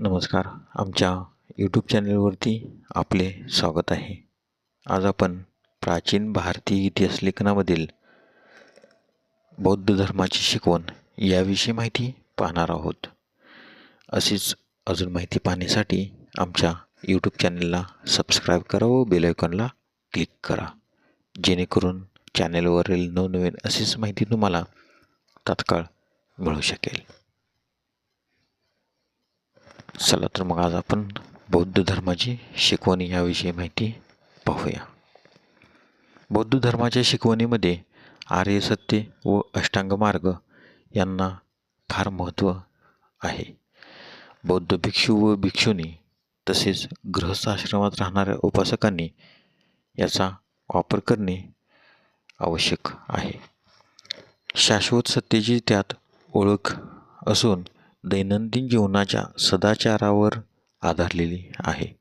नमस्कार. आमच्या यूट्यूब चॅनलवरती आपले स्वागत आहे. आज आपण प्राचीन भारतीय इतिहास लेखनामधील बौद्ध धर्माची शिकवण याविषयी माहिती पाहणार आहोत. अशीच अजून माहिती पाहण्यासाठी आमच्या यूट्यूब चॅनलला सबस्क्राईब करा व बेलायकॉनला क्लिक करा. जेणेकरून चॅनलवरील नवनवीन अशीच माहिती तुम्हाला तात्काळ मिळू शकेल. चला तर मग आज आपण बौद्ध धर्माची शिकवणी याविषयी माहिती पाहूया. बौद्ध धर्माच्या शिकवणीमध्ये आर्य सत्य व अष्टांग मार्ग यांना फार महत्त्व आहे. बौद्ध भिक्षू व भिक्षुनी तसेच गृहस्थ आश्रमात राहणाऱ्या उपासकांनी याचा वापर करणे आवश्यक आहे. शाश्वत सत्तेची त्यात ओळख असून दैनंदिन जीवनाच्या सदाचारावर आधारलेली आहे.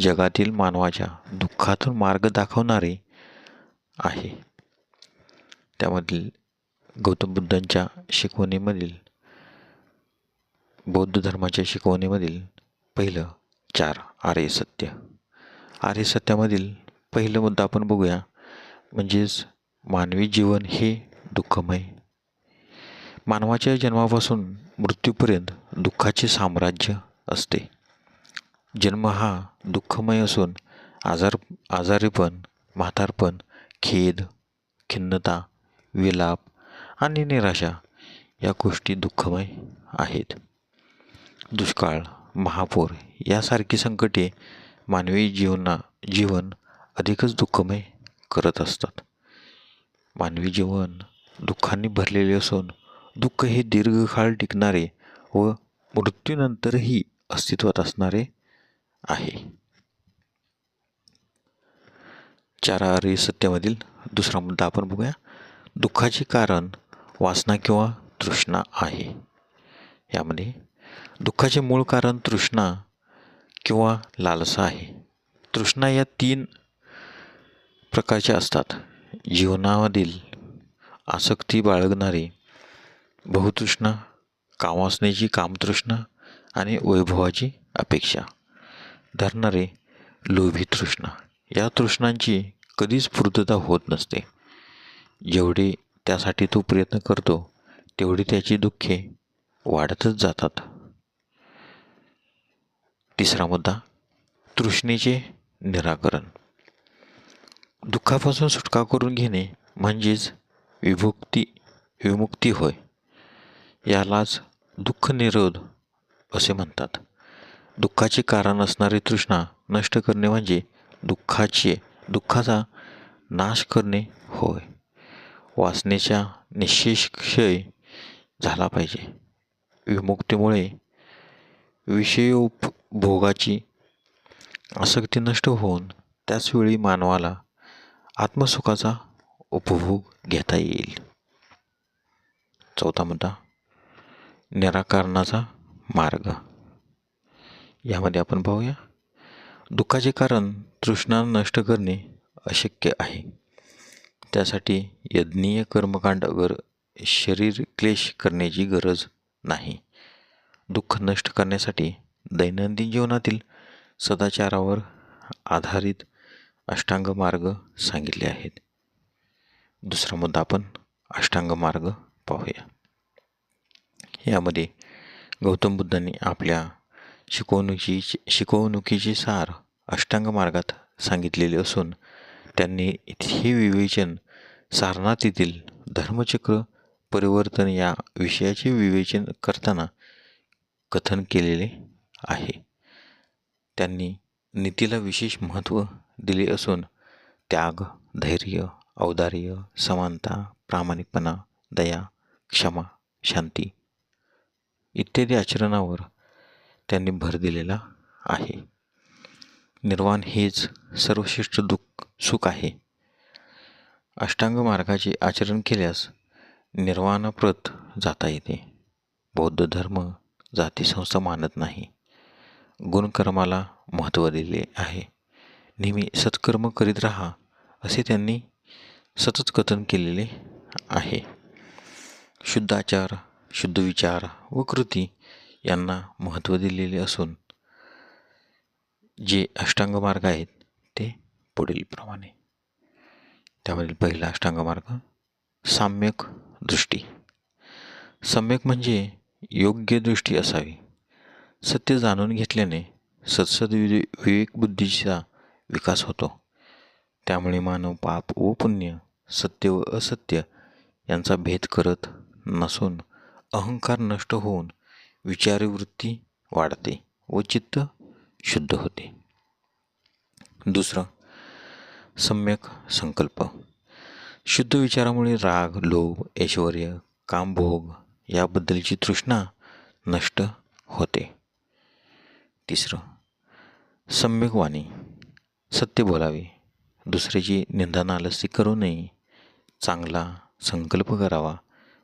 जगातील मानवाच्या दुःखातून मार्ग दाखवणारे आहे. त्यामधील गौतम बुद्धांच्या शिकवणीमधील बौद्ध धर्माच्या शिकवणीमधील पहिलं चार आर्य सत्य. आर्य सत्यामधील पहिलं मुद्दा आपण बघूया म्हणजेच मानवी जीवन हे दुःखमय मानवाच्या जन्मापासून मृत्यूपर्यंत दुःखाचे साम्राज्य असते. जन्म हा दुःखमय असून आजार आजारीपण म्हातारपण खेद खिन्नता विलाप आणि निराशा या गोष्टी दुःखमय आहेत. दुष्काळ महापूर यासारखी संकटे मानवी जीवना जीवन अधिकच दुःखमय करत असतात. मानवी जीवन दुःखांनी भरलेले असून दुःख हे दीर्घकाळ टिकणारे व मृत्यूनंतरही अस्तित्वात असणारे आहे. चार आर्य सत्यामधील दुसरा मुद्दा आपण बघूया. दुःखाचे कारण वासना किंवा तृष्णा आहे. यामध्ये दुःखाचे मूळ कारण तृष्णा किंवा लालसा आहे. तृष्णा या तीन प्रकारच्या असतात. जीवनामधील आसक्ती बाळगणारी बहुतृष्णा कामासनेची कामतृष्णा आणि वैभवाची अपेक्षा. धरणारे लोभी तृष्णा. या तृष्णांची कधीच पूर्तता होत नसते. जेवढे त्यासाठी तो प्रयत्न करतो तेवढी त्याची दुःखे वाढतच जातात. तिसरा मुद्दा तृष्णेचे निराकरण. दुःखापासून सुटका करून घेणे म्हणजेच विभुक्ती विमुक्ती होय. यालाच दुःख निरोध असे म्हणतात. दुःखाचे कारण असणारी तृष्णा नष्ट करणे म्हणजे दुःखाचे दुःखाचा नाश करणे होय. वासनेच्या निशेष क्षय झाला पाहिजे. विमुक्तीमुळे विषयोपभोगाची आसक्ती नष्ट होऊन त्याचवेळी मानवाला आत्मसुखाचा उपभोग घेता येईल. चौथा मुद्दा. निराकरणाचा मार्ग. यामध्ये आपण पाहूया. दुःखाचे कारण तृष्णा नष्ट करणे अशक्य आहे. त्यासाठी यज्ञीय कर्मकांड गर शरीर क्लेश करण्याची गरज नाही. दुःख नष्ट करण्यासाठी दैनंदिन जीवनातील सदाचारावर आधारित अष्टांग मार्ग सांगितले आहेत. दुसरा मुद्दा आपण अष्टांग मार्ग पाहूया. यामध्ये गौतम बुद्धांनी आपल्या शिकवणुकी शिकवणुकीचे सार अष्टांग मार्गात सांगितलेले असून त्यांनी हे विवेचन सारनाथ येथील धर्मचक्र परिवर्तन या विषयाचे विवेचन करताना कथन केलेले आहे. त्यांनी नीतीला विशेष महत्त्व दिले असून त्याग धैर्य औदार्य समानता प्रामाणिकपणा दया क्षमा शांती इत्यादी आचरणावर त्यांनी भर दिलेला आहे. निर्वाण हेच सर्वश्रेष्ठ दुःख सुख आहे. अष्टांग मार्गाचे आचरण केल्यास निर्वाणप्रत जाता येते. बौद्ध धर्म जाती संस्था मानत नाही. गुणकर्माला महत्त्व दिले आहे. नेहमी सत्कर्म करीत राहा असे त्यांनी सतत कथन केलेले आहे. शुद्धाचार शुद्ध विचार व कृती यांना महत्त्व दिलेले असून जे अष्टांग मार्ग आहेत ते पुढीलप्रमाणे. त्यामधील पहिला अष्टांग मार्ग साम्यक दृष्टी. सम्यक म्हणजे योग्य दृष्टी असावी. सत्य जाणून घेतल्याने सत्सद विवे विवेकबुद्धीचा विकास होतो. त्यामुळे मानव पाप व पुण्य सत्य व असत्य यांचा भेद करत नसून अहंकार नष्ट होऊन विचारवृत्ती वाढते व चित्त शुद्ध होते. दुसरं सम्यक संकल्प. शुद्ध विचारामुळे राग लोभ ऐश्वर कामभोग याबद्दलची तृष्णा नष्ट होते. तिसरं सम्यक वाणी. सत्य बोलावे. दुसऱ्याची निंदा नालस्ती करू नये. चांगला संकल्प करावा.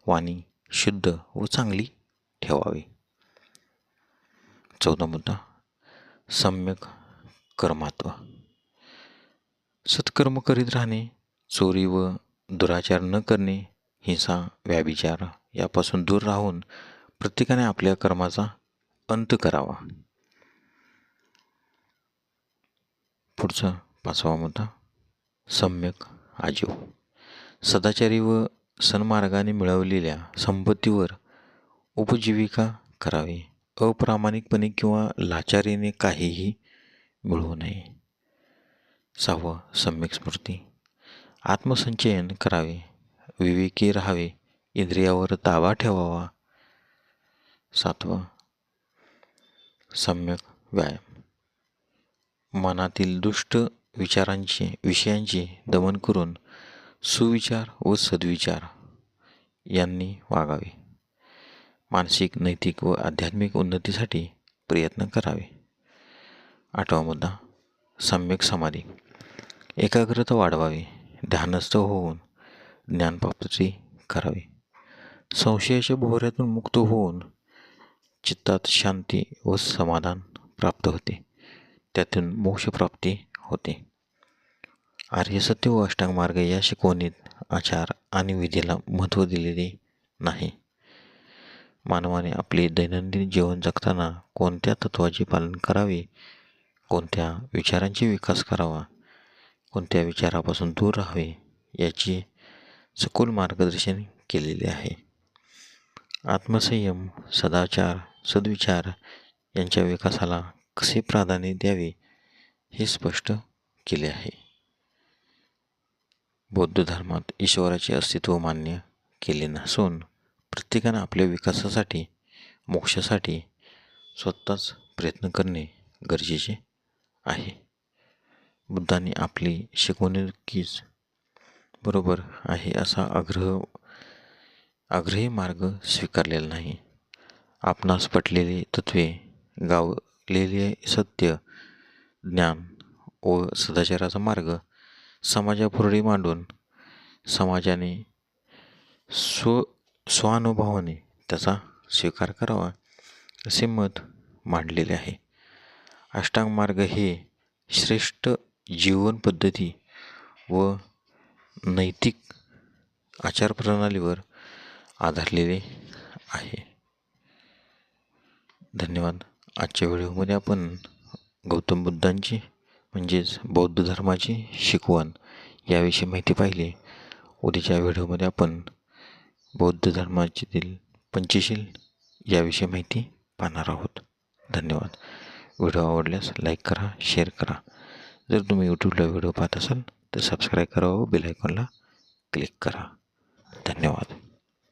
वाणी शुद्ध व चांगली ठेवावी. चौदा मुद्दा. सम्यक कर्मात्व. सत्कर्म करीत राहणे चोरी व दुराचार न करणे हिंसा व्याभिचार यापासून दूर राहून प्रत्येकाने आपल्या कर्माचा अंत करावा. पुढचा पाचवा मुद्दा. सम्यक आजीव. सदाचारी व सन्मार्गाने मिळवलेल्या संपत्तीवर उपजीविका करावी. अप्रामाणिकपणे किंवा लाचारीने काहीही मिळवू नये. सहावं सम्यक स्मृती. आत्मसंचयन करावे. विवेकी राहावे. इंद्रियावर ताबा ठेवावा. सातवं सम्यक व्यायाम. मनातील दुष्ट विचारांचे विषयांचे दमन करून सुविचार व सद्विचार यांनी वागावे. मानसिक नैतिक व आध्यात्मिक उन्नतीसाठी प्रयत्न करावे. आठवा मुद्दा सम्यक समाधी. एकाग्रता वाढवावी ध्यानस्थ होऊन ज्ञानप्राप्ती करावी. संशयाच्या भोवऱ्यातून मुक्त होऊन चित्तात शांती व समाधान प्राप्त होते. त्यातून मोक्षप्राप्ती होते. आर्यसत्य व अष्टांग मार्ग या शिकवणीत आचार आणि विधीला महत्त्व दिलेले नाही. मानवाने आपले दैनंदिन जीवन जगताना कोणत्या तत्वाचे पालन करावे? कोणत्या विचारांचे विकास करावा? कोणत्या विचारापासून दूर राहावे? याची सखोल मार्गदर्शन केलेले आहे. आत्मसंयम सदाचार सद्विचार यांच्या विकासाला कसे प्राधान्य द्यावे हे स्पष्ट केले आहे. बौद्ध धर्मात ईश्वराचे अस्तित्व मान्य केले नसून प्रत्येकानं आपल्या विकासासाठी मोक्षासाठी स्वतःच प्रयत्न करणे गरजेचे आहे. बुद्धाने आपली शिकवणुकीच बरोबर आहे असा आग्रह आग्रही मार्ग स्वीकारलेला नाही. आपणास पटलेली तत्वे गावलेले सत्य ज्ञान व सदाचाराचा मार्ग समाजापुढे मांडून समाजाने स्व स्वानुभवाने त्याचा स्वीकार करावा असे मत मांडलेले आहे. अष्टांग मार्ग हे श्रेष्ठ जीवन पद्धती व नैतिक आचारप्रणालीवर आधारलेले आहे. धन्यवाद. आजच्या व्हिडिओमध्ये आपण गौतम बुद्धांची म्हणजेच बौद्ध धर्माची शिकवण याविषयी माहिती पाहिली. उद्याच्या व्हिडिओमध्ये आपण बौद्ध धर्मातील पंचशील याविषयी माहिती पाहणार आहोत. धन्यवाद. व्हिडिओ आवडल्यास लाईक करा शेअर करा. जर तुम्ही यूट्यूबला व्हिडिओ पाहत असाल तर सबस्क्राईब करा व बेलायकॉनला क्लिक करा. धन्यवाद.